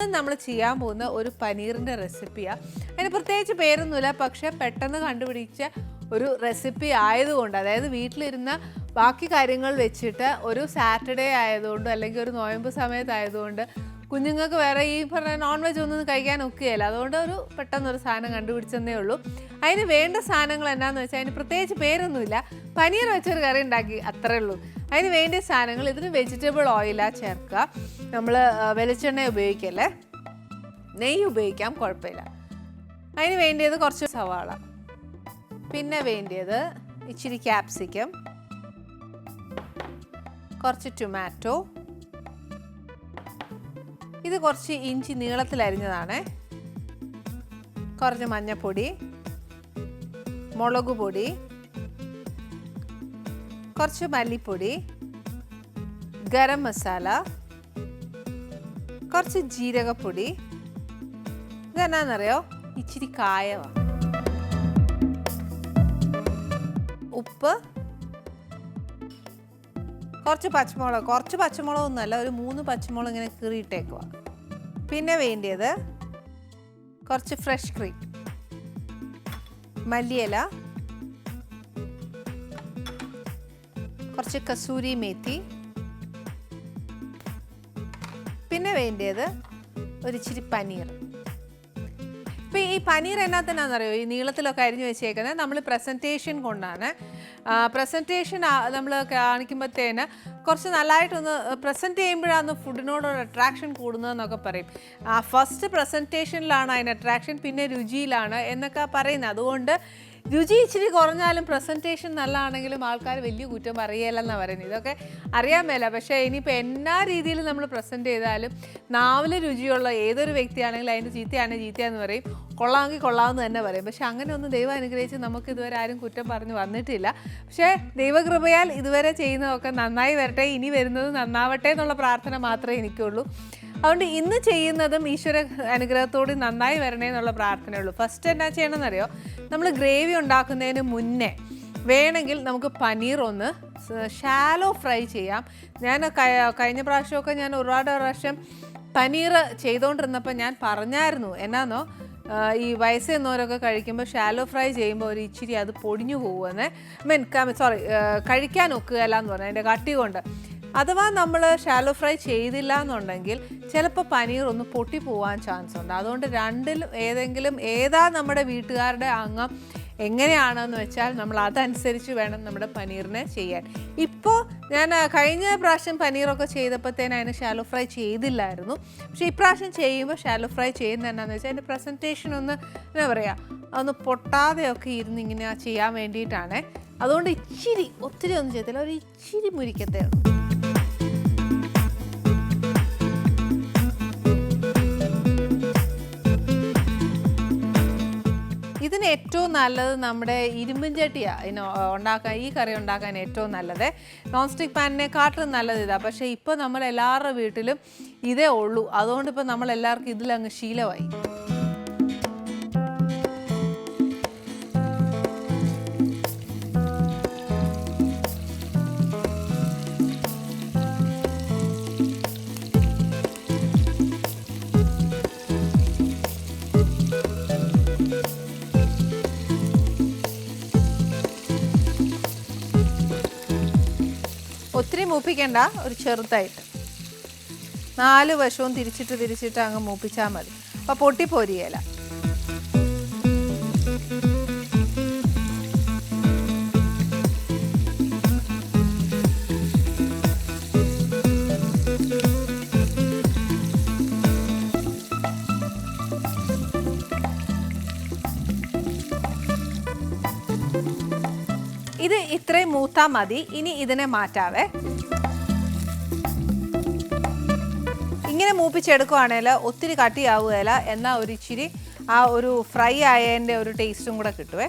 നമ്മൾ ചെയ്യാൻ പോകുന്ന ഒരു പനീറിന്റെ റെസിപ്പിയാണ് അതിന് പ്രത്യേകിച്ച് പേരൊന്നുമില്ല പക്ഷേ പെട്ടെന്ന് കണ്ടുപിടിച്ച ഒരു റെസിപ്പി ആയതുകൊണ്ട് അതായത് വീട്ടിലിരുന്ന ബാക്കി കാര്യങ്ങൾ വെച്ചിട്ട് ഒരു സാറ്റർഡേ ആയതുകൊണ്ട് അല്ലെങ്കിൽ ഒരു നോയമ്പ് സമയത്തായതുകൊണ്ട് കുഞ്ഞുങ്ങൾക്ക് വേറെ ഈ പറഞ്ഞ നോൺ വെജ് ഒന്നും കഴിക്കാൻ ഒക്കുകയില്ല. അതുകൊണ്ട് ഒരു പെട്ടെന്നൊരു സാധനം കണ്ടുപിടിച്ചെന്നേ ഉള്ളൂ. അതിന് വേണ്ട സാധനങ്ങൾ എന്നാന്ന് വെച്ചാൽ അതിന് പ്രത്യേകിച്ച് പേരൊന്നുമില്ല. പനീർ വെച്ചൊരു കറി ഉണ്ടാക്കി അത്രേ ഉള്ളൂ. അതിന് വേണ്ട സാധനങ്ങൾ ഇതിന് വെജിറ്റബിൾ ഓയിലാണ് ചേർക്കുക. നമ്മൾ വെളിച്ചെണ്ണ ഉപയോഗിക്കല്ലേ? നെയ്യ് ഉപയോഗിക്കാം കുഴപ്പമില്ല. അതിന് വേണ്ടിയത് കുറച്ച് സവാള. പിന്നെ വേണ്ടിയത് ഇച്ചിരി ക്യാപ്സിക്കം കുറച്ച് ടൊമാറ്റോ ഇത് കുറച്ച് ഇഞ്ചി നീളത്തിൽ അരിഞ്ഞതാണ്. കുറച്ച് മഞ്ഞപ്പൊടി മുളക് പൊടി കുറച്ച് മല്ലിപ്പൊടി ഗരം മസാല കുറച്ച് ജീരകപ്പൊടി. ഇതെന്നാന്നറിയോ ഇച്ചിരി കായവാണ് ഉപ്പ് കുറച്ച് പച്ചമുളക് കുറച്ച് പച്ചമുളക് ഒന്നുമല്ല ഒരു മൂന്ന് പച്ചമുളക് ഇങ്ങനെ കീറിയിട്ടേക്കുക പിന്നെ വേണ്ടിയത് കുറച്ച് ഫ്രഷ് ക്രീം മല്ലിയില കുറച്ച് കസൂരി മേത്തി. പിന്നെ വേണ്ടിയത് ഒരു ഇച്ചിരി പനീർ. ഇപ്പം ഈ പനീർ എന്നാത്തിനാണെന്നറിയോ ഈ നീളത്തിലൊക്കെ അരിഞ്ഞു വെച്ചേക്കുന്നത് നമ്മൾ പ്രസന്റേഷൻ കൊണ്ടാണ്. പ്രസന്റേഷൻ നമ്മൾ കാണിക്കുമ്പോഴത്തേന് കുറച്ച് നല്ലതായിട്ടൊന്ന് പ്രസന്റ് ചെയ്യുമ്പോഴാണ് ഫുഡിനോടൊരു അട്രാക്ഷൻ കൂടുന്നതെന്നൊക്കെ പറയും. ഫസ്റ്റ് പ്രസന്റേഷനിലാണ് അതിന് അട്രാക്ഷൻ പിന്നെ രുചിയിലാണ് എന്നൊക്കെ പറയുന്നത്. അതുകൊണ്ട് രുചി ഇച്ചിരി കുറഞ്ഞാലും പ്രസന്റേഷൻ നല്ലതാണെങ്കിലും ആൾക്കാർ വലിയ കുറ്റം പറയല്ലെന്നാണ് പറയുന്നത്. ഇതൊക്കെ അറിയാൻ മേല. പക്ഷേ ഇനിയിപ്പോൾ എന്നാ രീതിയിൽ നമ്മൾ പ്രസന്റ് ചെയ്താലും നാവിലെ രുചിയുള്ള ഏതൊരു വ്യക്തിയാണെങ്കിലും അതിന്റെ ചീത്തയാണെങ്കിൽ ചീത്തയാന്ന് പറയും. കൊള്ളാമെങ്കിൽ കൊള്ളാമെന്ന് തന്നെ പറയും. പക്ഷെ അങ്ങനെ ഒന്നും ദൈവം അനുഗ്രഹിച്ച് നമുക്ക് ഇതുവരെ ആരും കുറ്റം പറഞ്ഞ് വന്നിട്ടില്ല. പക്ഷേ ദൈവകൃപയാൽ ഇതുവരെ ചെയ്യുന്നതൊക്കെ നന്നായി വരട്ടെ ഇനി വരുന്നത് നന്നാവട്ടെ എന്നുള്ള പ്രാർത്ഥന മാത്രമേ എനിക്കുള്ളൂ. അതുകൊണ്ട് ഇന്ന് ചെയ്യുന്നതും ഈശ്വര അനുഗ്രഹത്തോട് നന്നായി വരണേ എന്നുള്ള പ്രാർത്ഥനയുള്ളൂ. ഫസ്റ്റ് എന്നാ ചെയ്യണമെന്നറിയോ? നമ്മൾ ഗ്രേവി ഉണ്ടാക്കുന്നതിന് മുന്നേ വേണമെങ്കിൽ നമുക്ക് പനീർ ഒന്ന് ഷാലോ ഫ്രൈ ചെയ്യാം. ഞാൻ കഴിഞ്ഞ പ്രാവശ്യമൊക്കെ ഞാൻ ഒരുപാട് പ്രാവശ്യം പനീർ ചെയ്തുകൊണ്ടിരുന്നപ്പോൾ ഞാൻ പറഞ്ഞായിരുന്നു. എന്നാന്നോ? ഈ വയസ്സെന്നവരൊക്കെ കഴിക്കുമ്പോൾ ഷാലോ ഫ്രൈ ചെയ്യുമ്പോൾ ഒരു ഇച്ചിരി അത് പൊടിഞ്ഞു പോകുമെന്ന് മീൻ സോറി കഴിക്കാൻ ഒക്കുകയല്ല എന്ന് പറഞ്ഞു. അതിന്റെ കട്ടി കൊണ്ട്. അഥവാ നമ്മൾ ഷാലോ ഫ്രൈ ചെയ്തില്ല എന്നുണ്ടെങ്കിൽ ചിലപ്പോൾ പനീർ ഒന്ന് പൊട്ടി പോകാൻ ചാൻസ് ഉണ്ട്. അതുകൊണ്ട് രണ്ടിലും ഏതെങ്കിലും ഏതാ നമ്മുടെ വീട്ടുകാരുടെ അംഗം എങ്ങനെയാണെന്ന് വെച്ചാൽ നമ്മൾ അതനുസരിച്ച് വേണം നമ്മുടെ പനീറിനെ ചെയ്യാൻ. ഇപ്പോൾ ഞാൻ കഴിഞ്ഞ പ്രാവശ്യം പനീറൊക്കെ ചെയ്തപ്പോഴത്തേന് അതിന് ഷാലോ ഫ്രൈ ചെയ്തില്ലായിരുന്നു. പക്ഷേ ഇപ്രാവശ്യം ചെയ്യുമ്പോൾ ഷാലോ ഫ്രൈ ചെയ്യുന്ന എന്നാന്ന് വെച്ചാൽ അതിന്റെ പ്രസന്റേഷൻ ഒന്ന് എന്താ പറയുക ഒന്ന് പൊട്ടാതെയൊക്കെ ഇരുന്ന് ഇങ്ങനെ ചെയ്യാൻ വേണ്ടിയിട്ടാണ്. അതുകൊണ്ട് ഇച്ചിരി ഒത്തിരി ഒന്നും ചെയ്തില്ല ഒരു ഇച്ചിരി മുരിക്കത്തേ ഉള്ളൂ. ഇതിന് ഏറ്റവും നല്ലത് നമ്മുടെ ഇരുമ്പും ചട്ടിയാണ് ഇതിന് ഉണ്ടാക്കാൻ ഈ കറി ഉണ്ടാക്കാൻ ഏറ്റവും നല്ലത്. നോൺ സ്റ്റിക്ക് പാനിനെക്കാട്ടിലും നല്ലത് ഇതാണ് പക്ഷേ ഇപ്പോൾ നമ്മൾ എല്ലാവരുടെ വീട്ടിലും ഇതേ ഉള്ളൂ. അതുകൊണ്ട് ഇപ്പോൾ നമ്മൾ എല്ലാവർക്കും ഇതിലങ്ങ് ശീലമായി. ഒത്തിരി മൂപ്പിക്കേണ്ട ഒരു ചെറുതായിട്ട്. നാല് വശവും തിരിച്ചിട്ട് തിരിച്ചിട്ട് അങ്ങ് മൂപ്പിച്ചാൽ മതി. അപ്പോൾ പൊട്ടിപ്പോരിയല. ഇത് ഇത്രയും മൂത്താ മതി. ഇനി ഇതിനെ മാറ്റാവേ. ഇങ്ങനെ മൂപ്പിച്ചെടുക്കുവാണേൽ ഒത്തിരി കട്ടിയാവുകയില്ല എന്നാൽ ഒരു ഇച്ചിരി ആ ഒരു ഫ്രൈ ആയതിന്റെ ഒരു ടേസ്റ്റും കൂടെ കിട്ടുവേ.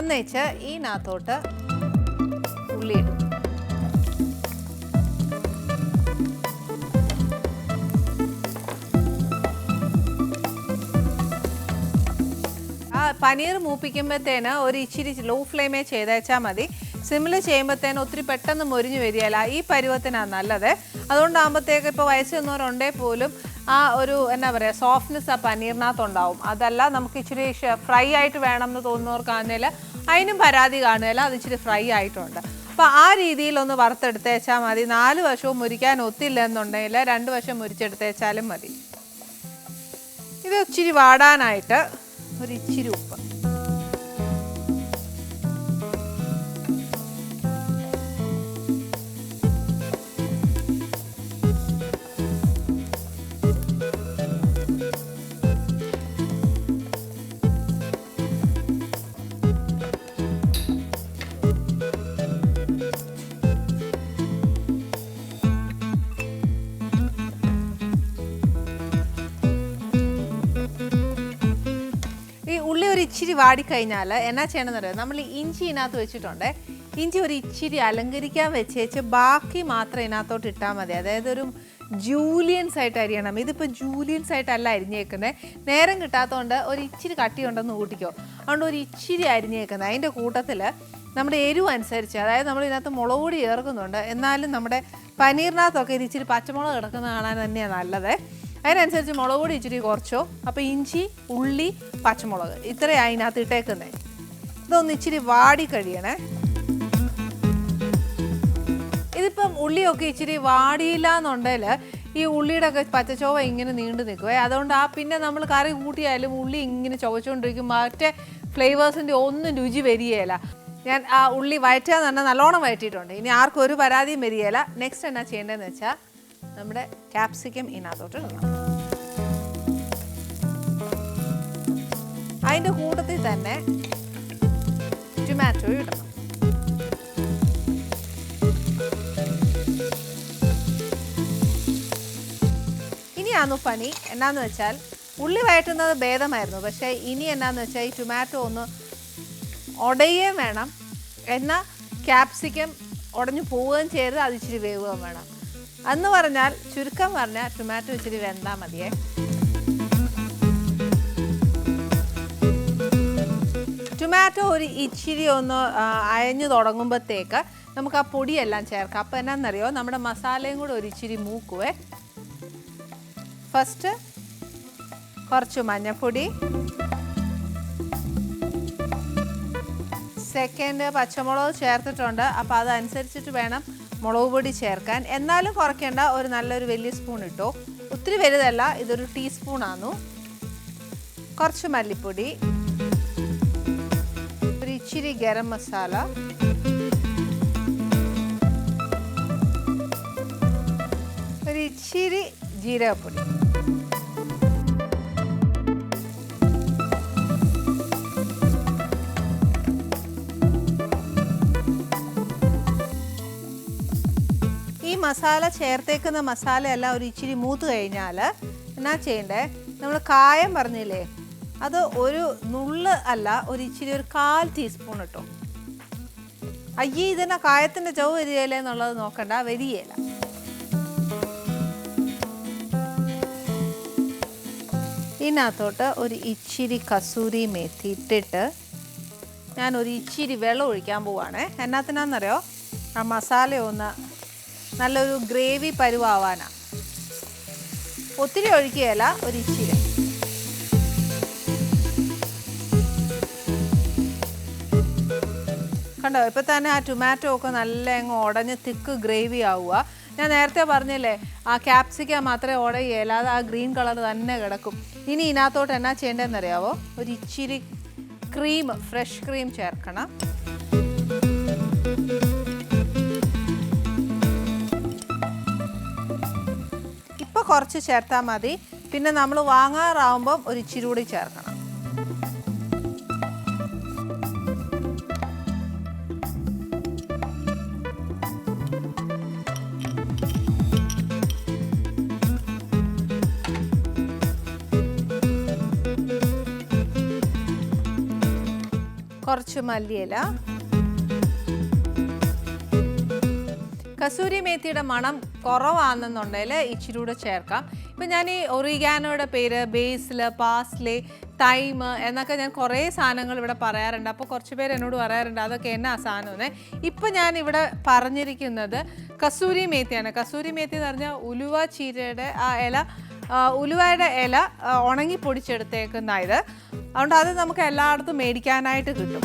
എന്നുവെച്ച് ഇതിനകത്തോട്ട് ഉള്ളി ഇടും പനീർ മൂപ്പിക്കുമ്പോഴത്തേന് ഒരു ഇച്ചിരി ലോ ഫ്ലെയിമേ ചെയ്തേച്ചാൽ മതി. സിമ്മിൽ ചെയ്യുമ്പോഴത്തേന് ഒത്തിരി പെട്ടെന്ന് മൊരിഞ്ഞു വരികയില്ല. ഈ പരുവത്തിനാണ് നല്ലത്. അതുകൊണ്ടാകുമ്പോഴത്തേക്ക് ഇപ്പോൾ വയസ്സ് ചെന്നവരുണ്ടേ പോലും ആ ഒരു എന്നാ പറയുക സോഫ്റ്റ്നെസ് ആ പനീറിനകത്തുണ്ടാവും. അതല്ല നമുക്ക് ഇച്ചിരി ഫ്രൈ ആയിട്ട് വേണം എന്ന് തോന്നുന്നവർക്കാണെങ്കിൽ അതിനും പരാതി കാണുകയില്ല. അത് ഇച്ചിരി ഫ്രൈ ആയിട്ടുണ്ട്. അപ്പോൾ ആ രീതിയിലൊന്ന് വറുത്തെടുത്തേച്ചാൽ മതി. നാല് വശവും മുരിക്കാൻ ഒത്തില്ല എന്നുണ്ടെങ്കിൽ രണ്ട് വശം മുരിച്ചെടുത്തേച്ചാലും മതി. ഇത് ഇച്ചിരി വാടാനായിട്ട് ഒരു ഇച്ചിരി ഉപ്പ് ഇച്ചിരി വാടിക്കഴിഞ്ഞാൽ എന്നാ ചെയ്യണമെന്ന് അറിയാം നമ്മൾ ഇഞ്ചി ഇതിനകത്ത് വെച്ചിട്ടുണ്ട്. ഇഞ്ചി ഒരു ഇച്ചിരി അലങ്കരിക്കാൻ വെച്ചേച്ച് ബാക്കി മാത്രം ഇതിനകത്തോട്ട് ഇട്ടാൽ മതി. അതായത് ഒരു ജൂലിയൻസ് ആയിട്ട് അരിയണം ഇതിപ്പോൾ ജൂലിയൻസ് ആയിട്ടല്ല അരിഞ്ഞേക്കുന്നത് നേരം കിട്ടാത്തതുകൊണ്ട് ഒരു ഇച്ചിരി കട്ടിയുണ്ടെന്ന് കൂട്ടിക്കോ അതുകൊണ്ട് ഒരു ഇച്ചിരി അരിഞ്ഞേക്കുന്നത് അതിന്റെ കൂട്ടത്തിൽ നമ്മുടെ എരിവ് അനുസരിച്ച് അതായത് നമ്മൾ ഇതിനകത്ത് മുളക് പൊടി ചേർക്കുന്നുണ്ട്. എന്നാലും നമ്മുടെ പനീറിനകത്തൊക്കെ ഇത് ഇച്ചിരി പച്ചമുളക് കിടക്കുന്ന കാണാൻ തന്നെയാണ് നല്ലത്. അതിനനുസരിച്ച് മുളക് പൊടി ഇച്ചിരി കുറച്ചോ. അപ്പോൾ ഇഞ്ചി ഉള്ളി പച്ചമുളക് ഇത്രയാണ് അതിനകത്ത് ഇട്ടേക്കുന്നത് ഇതൊന്ന് ഇച്ചിരി വാടി കഴിയണേ. ഇതിപ്പം ഉള്ളിയൊക്കെ ഇച്ചിരി വാടിയില്ല എന്നുണ്ടെങ്കിൽ ഈ ഉള്ളിയുടെ ഒക്കെ പച്ചച്ചോവ ഇങ്ങനെ നീണ്ടു നിൽക്കുവേ. അതുകൊണ്ട് ആ പിന്നെ നമ്മൾ കറി കൂട്ടിയാലും ഉള്ളി ഇങ്ങനെ ചുവച്ചുകൊണ്ടിരിക്കും. മറ്റേ ഫ്ലേവേഴ്സിന്റെ ഒന്നും രുചി വരികയില്ല. ഞാൻ ആ ഉള്ളി വയറ്റാന്ന് പറഞ്ഞാൽ നല്ലോണം വയറ്റിയിട്ടുണ്ട്. ഇനി ആർക്കും ഒരു പരാതിയും വരികയില്ല. നെക്സ്റ്റ് എന്നാ ചെയ്യേണ്ടതെന്ന് വെച്ചാൽ നമ്മുടെ ക്യാപ്സിക്കം ഇതിനകത്തോട്ട് ഇടണം. അതിന്റെ കൂട്ടത്തിൽ തന്നെ ടൊമാറ്റോ ഇടണം. ഇനിയാന്ന് പണി എന്നാന്ന് വെച്ചാൽ ഉള്ളി വയറ്റുന്നത് ഭേദമായിരുന്നു. പക്ഷേ ഇനി എന്നാന്ന് വെച്ചാൽ ഈ ടൊമാറ്റോ ഒന്ന് ഉടയുകയും വേണം. എന്നാൽ ക്യാപ്സിക്കം ഉടഞ്ഞു പോവുകയും ചെയ്യരുത് അതിച്ചിരി വേവുകയും വേണം. എന്ന് പറഞ്ഞാൽ ചുരുക്കം പറഞ്ഞാൽ ടൊമാറ്റോ ഇച്ചിരി വെന്താൽ മതിയേ. ടൊമാറ്റോ ഒരു ഇച്ചിരി ഒന്ന് അയഞ്ഞു തുടങ്ങുമ്പോഴത്തേക്ക് നമുക്ക് ആ പൊടിയെല്ലാം ചേർക്കാം. അപ്പോൾ എന്നാന്നറിയോ? നമ്മുടെ മസാലയും കൂടെ ഒരു ഇച്ചിരി മൂക്കുവേ. ഫസ്റ്റ് കുറച്ച് മഞ്ഞൾപ്പൊടി സെക്കൻഡ് പച്ചമുളക് ചേർത്തിട്ടുണ്ട്. അപ്പോൾ അതനുസരിച്ചിട്ട് വേണം മുളക് പൊടി ചേർക്കാൻ. എന്നാലും കുറയ്ക്കേണ്ട ഒരു നല്ലൊരു വലിയ സ്പൂൺ ഇട്ടു. ഒത്തിരി വലുതല്ല ഇതൊരു ടീസ്പൂണാന്നു കുറച്ച് മല്ലിപ്പൊടി. ഒരു ഇച്ചിരി ഗരം മസാല. ഒരു ഇച്ചിരി ജീരകപ്പൊടി. മസാല ചേർത്തേക്കുന്ന മസാല എല്ലാം ഒരു ഇച്ചിരി മൂത്ത് കഴിഞ്ഞാൽ എന്നാ ചെയ്യണ്ടേ? നമ്മൾ കായം പറഞ്ഞില്ലേ? അത് ഒരു നുള്ള് അല്ല ഒരു ഇച്ചിരി ഒരു കാൽ ടീസ്പൂൺ ഇട്ടു. അയ്യേ ഇതിനെ കായത്തിന്റെ ചവ് വരികയില്ല എന്നുള്ളത് നോക്കണ്ട വരികയില്ല. ഇതിനകത്തോട്ട് ഒരു ഇച്ചിരി കസൂരി മേത്തി ഇട്ടിട്ട് ഞാൻ ഒരു ഇച്ചിരി വെള്ളം ഒഴിക്കാൻ പോവാണ്. എന്നാത്തിനാന്നറിയോ ആ മസാല ഒന്ന് നല്ലൊരു ഗ്രേവി പരുവാവാനാ. ഒത്തിരി ഒഴിക്കുകയല്ല ഒരു ഇച്ചിരി കണ്ടോ ഇപ്പം തന്നെ ആ ടൊമാറ്റോ ഒക്കെ നല്ല അങ്ങ് ഉടഞ്ഞ് തിക്ക് ഗ്രേവി ആവുക. ഞാൻ നേരത്തെ പറഞ്ഞല്ലേ ആ ക്യാപ്സിക്ക മാത്രമേ ഉടയുകയില്ല അത് ആ ഗ്രീൻ കളർ തന്നെ കിടക്കും. ഇനി ഇതിനകത്തോട്ട് എന്നാ ചെയ്യേണ്ടതെന്ന് അറിയാവോ ഒരു ഇച്ചിരി ക്രീം ഫ്രഷ് ക്രീം ചേർക്കണം. കുറച്ച് ചേർത്താൽ മതി. പിന്നെ നമ്മൾ വാങ്ങാറാവുമ്പം ഒരു ഇച്ചിരി കൂടി ചേർക്കണം. കുറച്ച് മല്ലിയില. കസൂരി മേത്തിയുടെ മണം കുറവാണെന്നുണ്ടെങ്കിൽ ഇച്ചിരി കൂടെ ചേർക്കാം. ഇപ്പം ഞാൻ ഈ ഒറിഗാനോയുടെ പേര് ബേസിൽ പാസ്ലേ തൈം എന്നൊക്കെ ഞാൻ കുറേ സാധനങ്ങൾ ഇവിടെ പറയാറുണ്ട്. അപ്പോൾ കുറച്ച് പേര് എന്നോട് പറയാറുണ്ട് അതൊക്കെ എന്നാ സാധനമെന്ന് ഇപ്പം ഞാൻ ഇവിടെ പറഞ്ഞിരിക്കുന്നത് കസൂരി മേത്തിയാണ്. കസൂരി മേത്തി എന്ന് പറഞ്ഞാൽ ഉലുവ ചീരയുടെ ആ ഇല ഉലുവയുടെ ഇല ഉണങ്ങി പൊടിച്ചെടുത്തേക്കുന്ന ഇത് അതുകൊണ്ട് അത് നമുക്ക് എല്ലായിടത്തും മേടിക്കാനായിട്ട് കിട്ടും.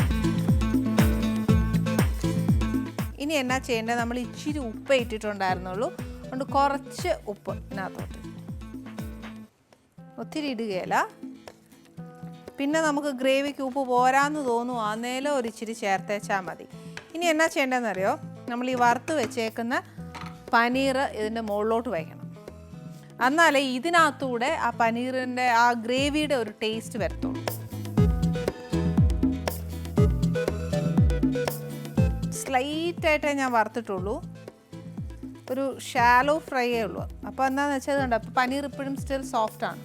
ഇനി എന്നാ ചെയ്യേണ്ടത്? നമ്മൾ ഇച്ചിരി ഉപ്പ് ഇട്ടിട്ടുണ്ടായിരുന്നുള്ളൂ. അതുകൊണ്ട് കുറച്ച് ഉപ്പ് ഇതിനകത്തോട്ട്. ഒത്തിരി ഇടുകയില്ല. പിന്നെ നമുക്ക് ഗ്രേവിക്ക് ഉപ്പ് പോരാന്ന് തോന്നുവാന്നേലും ഒരു ഇച്ചിരി ചേർത്തേച്ചാൽ മതി. ഇനി എന്നാ ചെയ്യേണ്ടതെന്നറിയോ? നമ്മൾ ഈ വറുത്ത് വെച്ചേക്കുന്ന പനീർ ഇതിന്റെ മുകളിലോട്ട് വയ്ക്കണം. എന്നാലേ ഇതിനകത്തൂടെ ആ പനീറിന്റെ ആ ഗ്രേവിയുടെ ഒരു ടേസ്റ്റ് വരത്തുള്ളൂ. സ്ലൈറ്റ് ആയിട്ടേ ഞാൻ വറുത്തിട്ടുള്ളൂ. ഒരു ഷാലോ ഫ്രൈയേ ഉള്ളൂ. അപ്പോൾ എന്താണെന്ന് വെച്ചാൽ കണ്ടോ അപ്പോൾ പനീർ ഇപ്പോഴും സ്റ്റിൽ സോഫ്റ്റ് ആണ്.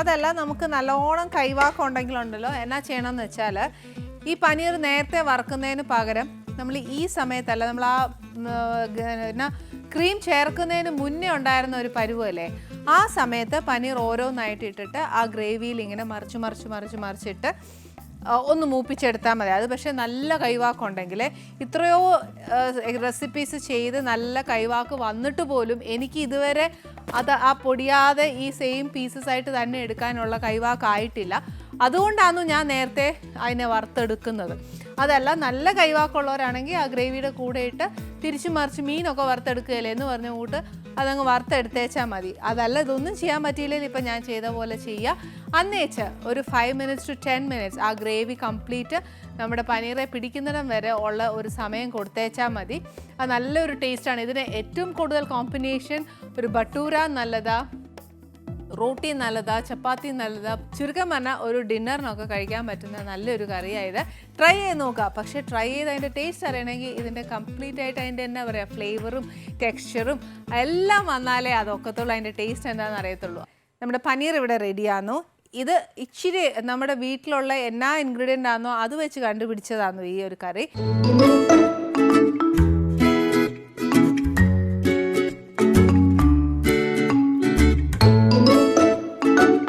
അതല്ല നമുക്ക് നല്ലോണം കൈവാക്കം ഉണ്ടെങ്കിലുണ്ടല്ലോ എന്നാ ചെയ്യണമെന്ന് വെച്ചാൽ ഈ പനീർ നേരത്തെ വറുക്കുന്നതിന് പകരം നമ്മൾ ഈ സമയത്തല്ല നമ്മൾ ആ എന്നാ ക്രീം ചേർക്കുന്നതിന് മുന്നേ ഉണ്ടായിരുന്ന ഒരു പരുവല്ലേ ആ സമയത്ത് പനീർ ഓരോന്നായിട്ട് ഇട്ടിട്ട് ആ ഗ്രേവിയിൽ ഇങ്ങനെ മറിച്ച് മറിച്ച് മറിച്ച് മറിച്ചിട്ട് ഒന്ന് മൂപ്പിച്ചെടുത്താൽ മതി. അത് പക്ഷേ നല്ല കൈവാക്കുണ്ടെങ്കിൽ ഇത്രയോ റെസിപ്പീസ് ചെയ്ത് നല്ല കൈവാക്ക് വന്നിട്ട് പോലും എനിക്ക് ഇതുവരെ അത് ആ പൊടിയാതെ ഈ സെയിം പീസസ് ആയിട്ട് തന്നെ എടുക്കാനുള്ള കൈവാക്കായിട്ടില്ല. അതുകൊണ്ടാണ് ഞാൻ നേരത്തെ അതിനെ വറുത്തെടുക്കുന്നത്. അതല്ല നല്ല കൈവാക്കുള്ളവരാണെങ്കിൽ ആ ഗ്രേവിയുടെ കൂടെ ഇട്ട് തിരിച്ചു മറിച്ച് മീനൊക്കെ വറുത്തെടുക്കുകയല്ലേ എന്ന് പറഞ്ഞ കൂട്ട് അതങ്ങ് വറുത്തെടുത്തേച്ചാൽ മതി. അതല്ല ഇതൊന്നും ചെയ്യാൻ പറ്റിയില്ലെങ്കിൽ ഇപ്പം ഞാൻ ചെയ്ത പോലെ ചെയ്യുക അന്നേച്ച് ഒരു five minutes to ten minutes ആ ഗ്രേവി കംപ്ലീറ്റ് നമ്മുടെ പനീറെ പിടിക്കുന്നിടം വരെ ഉള്ള ഒരു സമയം കൊടുത്തേച്ചാൽ മതി. അത് നല്ലൊരു ടേസ്റ്റാണ് ഇതിന് ഏറ്റവും കൂടുതൽ കോമ്പിനേഷൻ ഒരു ബട്ടൂര നല്ലതാ. റോട്ടി നല്ലതാ ചപ്പാത്തി നല്ലതാ. ചുരുക്കം പറഞ്ഞാൽ ഒരു ഡിന്നറിനൊക്കെ കഴിക്കാൻ പറ്റുന്ന നല്ലൊരു കറിയായത്. ട്രൈ ചെയ്ത് നോക്കുക പക്ഷേ ട്രൈ ചെയ്ത് അതിന്റെ ടേസ്റ്റ് അറിയണമെങ്കിൽ ഇതിന്റെ കംപ്ലീറ്റ് ആയിട്ട് അതിന്റെ എന്താ പറയുക ഫ്ലേവറും ടെക്സ്ചറും എല്ലാം വന്നാലേ അതൊക്കത്തുള്ളൂ അതിന്റെ ടേസ്റ്റ് എന്താണെന്ന് അറിയത്തുള്ളൂ. നമ്മുടെ പനീർ ഇവിടെ റെഡിയാന്നു ഇത് ഇച്ചിരി നമ്മുടെ വീട്ടിലുള്ള എന്നാ ഇൻഗ്രീഡിയന്റ് ആണോ അത് വെച്ച് കണ്ടുപിടിച്ചതാണോ ഈ ഒരു കറി.